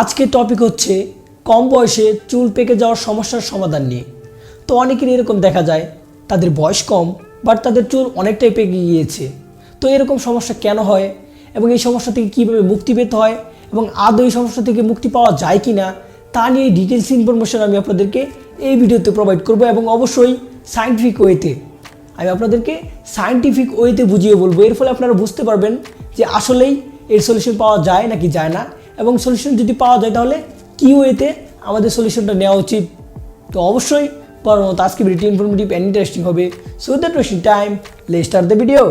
আজকের টপিক হচ্ছে কম বয়সে চুল পেকে যাওয়ার সমস্যার সমাধান নিয়ে। তো অনেকেরই এরকম দেখা যায়, তাদের বয়স কম বাট তাদের চুল অনেকটাই পেকে গিয়েছে। তো এরকম সমস্যা কেন হয় এবং এই সমস্যা থেকে কীভাবে মুক্তি পেতে হয় এবং আদৌ এই সমস্যা থেকে মুক্তি পাওয়া যায় কি না তা নিয়ে ডিটেলস ইনফরমেশন আমি আপনাদেরকে এই ভিডিওতে প্রোভাইড করব এবং অবশ্যই সাইন্টিফিক ওয়েতে আমি আপনাদেরকে সায়েন্টিফিক ওয়েতে বুঝিয়ে বলব। এর ফলে আপনারা বুঝতে পারবেন যে আসলেই এর সলিউশন পাওয়া যায় নাকি যায় না। এবং সলিউশন যদি পাওয়া যায় তাহলে কী ওয়েতে আমাদের সলিউশনটা নেওয়া উচিত। তো অবশ্যই মতো আজকে ভিডিওটি ইনফরমেটিভ অ্যান্ড ইন্টারেস্টিং হবে। সো দ্যাট ওয়েস্টিং টাইম লে start the video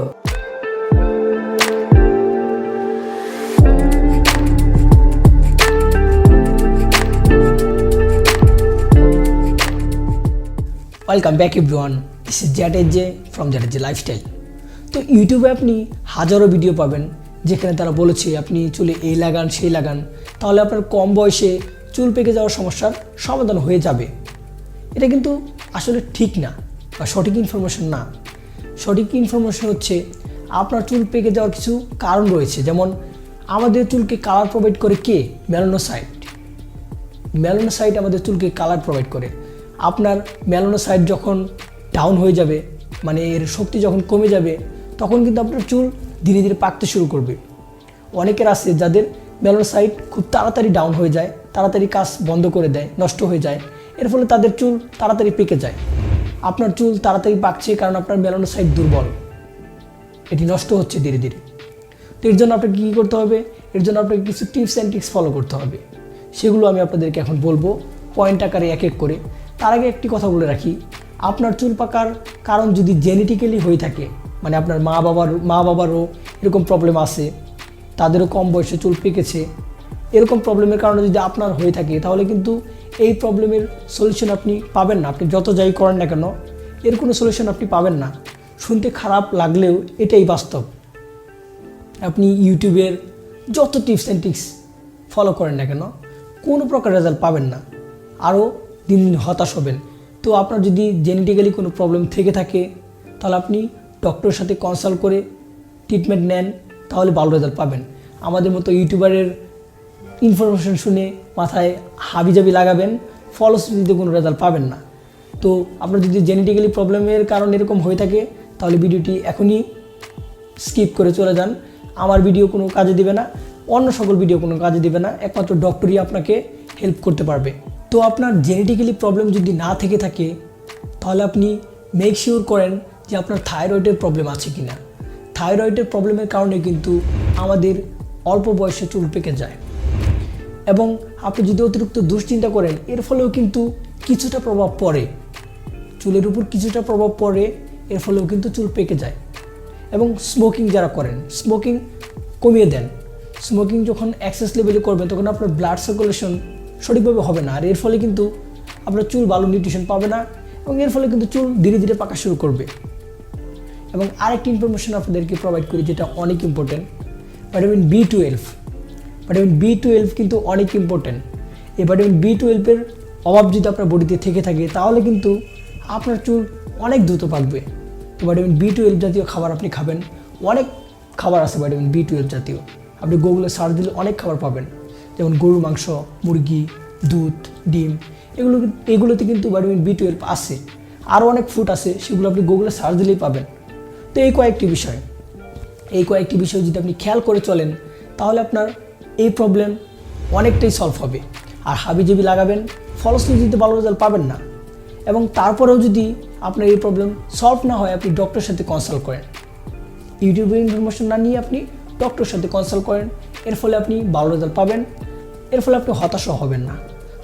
welcome back everyone this is জ্যাটেজে from জ্যাটেজে লাইফস্টাইল তো ইউটিউবে আপনি হাজারো ভিডিও পাবেন। যেখানে তারা বলেছে আপনি চুলে এই লাগান সেই লাগান, তাহলে আপনার কম বয়সে চুল পেকে যাওয়ার সমস্যার সমাধান হয়ে যাবে। এটা কিন্তু আসলে ঠিক না বা সঠিক ইনফরমেশন না। সঠিক ইনফরমেশন হচ্ছে আপনার চুল পেকে যাওয়ার কিছু কারণ রয়েছে, যেমন আমাদের চুলকে কালার প্রোভাইড করে কে? মেলানোসাইট মেলানোসাইট আমাদের চুলকে কালার প্রোভাইড করে। আপনার মেলানোসাইট যখন ডাউন হয়ে যাবে মানে এর শক্তি যখন কমে যাবে, তখন কিন্তু আপনার চুল ধীরে ধীরে পাকতে শুরু করবে। অনেকের আছে যাদের মেলানোসাইট খুব তাড়াতাড়ি ডাউন হয়ে যায়, তাড়াতাড়ি কাজ বন্ধ করে দেয়, নষ্ট হয়ে যায়। এর ফলে তাদের চুল তাড়াতাড়ি পেকে যায়। আপনার চুল তাড়াতাড়ি পাকছে কারণ আপনার মেলানোসাইট দুর্বল। এটি নষ্ট হচ্ছে ধীরে ধীরে। তো এর জন্য আপনাকে কী করতে হবে? এর জন্য আপনাকে কিছু টিপস অ্যান্ড ট্রিক্স ফলো করতে হবে। সেগুলো আমি আপনাদেরকে এখন বলব পয়েন্ট আকারে এক এক করে। তার আগে একটি কথা বলে রাখি। আপনার চুল পাকার কারণ যদি জেনেটিক্যালি হয়ে থাকে মানে আপনার মা বাবার, মা বাবারও এরকম প্রবলেম আছে, তাদেরও কম বয়সে চুল পেকেছে, এরকম প্রবলেমের কারণে যদি আপনার হয়ে থাকে, তাহলে কিন্তু এই প্রবলেমের সলিউশন আপনি পাবেন না। আপনি যত যাই করেন না কেন, এর কোনো সলিউশন আপনি পাবেন না। শুনতে খারাপ লাগলেও এটাই বাস্তব। আপনি ইউটিউবের যত টিপস অ্যান্ড ট্রিক্স ফলো করেন না কেন, কোনো প্রকার রেজাল্ট পাবেন না। আরও দিন দিন হতাশ হবেন। তো আপনার যদি জেনেটিক্যালি কোনো প্রবলেম থেকে থাকে, তাহলে আপনি ডক্টরের সাথে কনসাল্ট করে ট্রিটমেন্ট নেন, তাহলে ভালো রেজাল্ট পাবেন। আমাদের মতো ইউটিউবারের ইনফরমেশন শুনে মাথায় হাবিজাবি লাগাবেন, ফলশ্রুতিতে কোনো রেজাল্ট পাবেন না। তো আপনার যদি জেনেটিক্যালি প্রবলেমের কারণ এরকম হয়ে থাকে, তাহলে ভিডিওটি এখনই স্কিপ করে চলে যান। আমার ভিডিও কোনো কাজে দিবে না, অন্য সকল ভিডিও কোনো কাজে দিবে না, একমাত্র ডক্টরই আপনাকে হেল্প করতে পারবে। তো আপনার জেনেটিক্যালি প্রবলেম যদি না থেকে থাকে, তাহলে আপনি মেক শিওর করেন যে আপনার থাইরয়েডের প্রবলেম আছে কি না থাইরয়েডের প্রবলেমের কারণে কিন্তু আমাদের অল্প বয়সে চুল পেকে যায়। এবং আপনি যদি অতিরিক্ত দুশ্চিন্তা করেন, এর ফলেও কিন্তু কিছুটা প্রভাব পড়ে। চুলের উপর কিছুটা প্রভাব পড়ে, এর ফলেও কিন্তু চুল পেকে যায়। এবং স্মোকিং যারা করেন স্মোকিং কমিয়ে দেন। স্মোকিং যখন অ্যাক্সেস লেভেলে করবেন, তখন আপনার ব্লাড সার্কুলেশন সঠিকভাবে হবে না। আর এর ফলে কিন্তু আপনার চুল ভালো নিউট্রিশন পাবে না এবং এর ফলে কিন্তু চুল ধীরে ধীরে পাকা শুরু করবে। এবং আরেকটি ইনফরমেশন আপনাদেরকে প্রোভাইড করি যেটা অনেক important vitamin B twelve vitamin B twelve কিন্তু অনেক ইম্পর্টেন্ট এই ভিটামিন বি টুয়েলভের অভাব যদি আপনার বডিতে থেকে থাকে, তাহলে কিন্তু আপনার চুল অনেক দ্রুত পাকবে। তো ভিটামিন বি টুয়েলভ জাতীয় খাবার আপনি খাবেন, অনেক খাবার আছে ভিটামিন বি টুয়েলভ জাতীয়। আপনি গুগলে সার্চ দিলে অনেক খাবার পাবেন। যেমন গরুর মাংস, মুরগি, দুধ, ডিম, এগুলো এগুলোতে কিন্তু ভিটামিন বি টুয়েলভ আছে। আরও অনেক ফুড আছে, সেগুলো আপনি গুগলে সার্চ দিলেই পাবেন। তো এই কয়েকটি বিষয়। এই কয়েকটি বিষয় যদি আপনি খেয়াল করে চলেন, তাহলে আপনার এই প্রবলেম অনেকটাই সলভ হবে। আর হাবিজাবি লাগাবেন, ফলশ্রুতিতে ভালো রেজাল্ট পাবেন না। এবং তারপরেও যদি আপনার এই প্রবলেম সলভ না হয়, আপনি ডক্টরের সাথে কনসাল্ট করেন। ইউটিউবে ইনফরমেশন না নিয়ে আপনি ডক্টরের সাথে কনসাল্ট করেন। এর ফলে আপনি ভালো রেজাল্ট পাবেন। এর ফলে আপনি হতাশও হবেন না।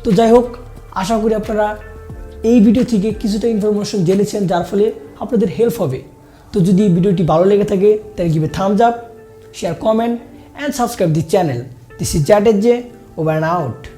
তো যাই হোক, আশা করি আপনারা এই ভিডিও থেকে কিছুটা ইনফরমেশন জেনেছেন, যার ফলে আপনাদের হেল্প হবে। তো যদি ভিডিওটি ভালো লেগে থাকে, তাহলে give a thumbs up share comment and subscribe the channel this is জ্যাটের J over and out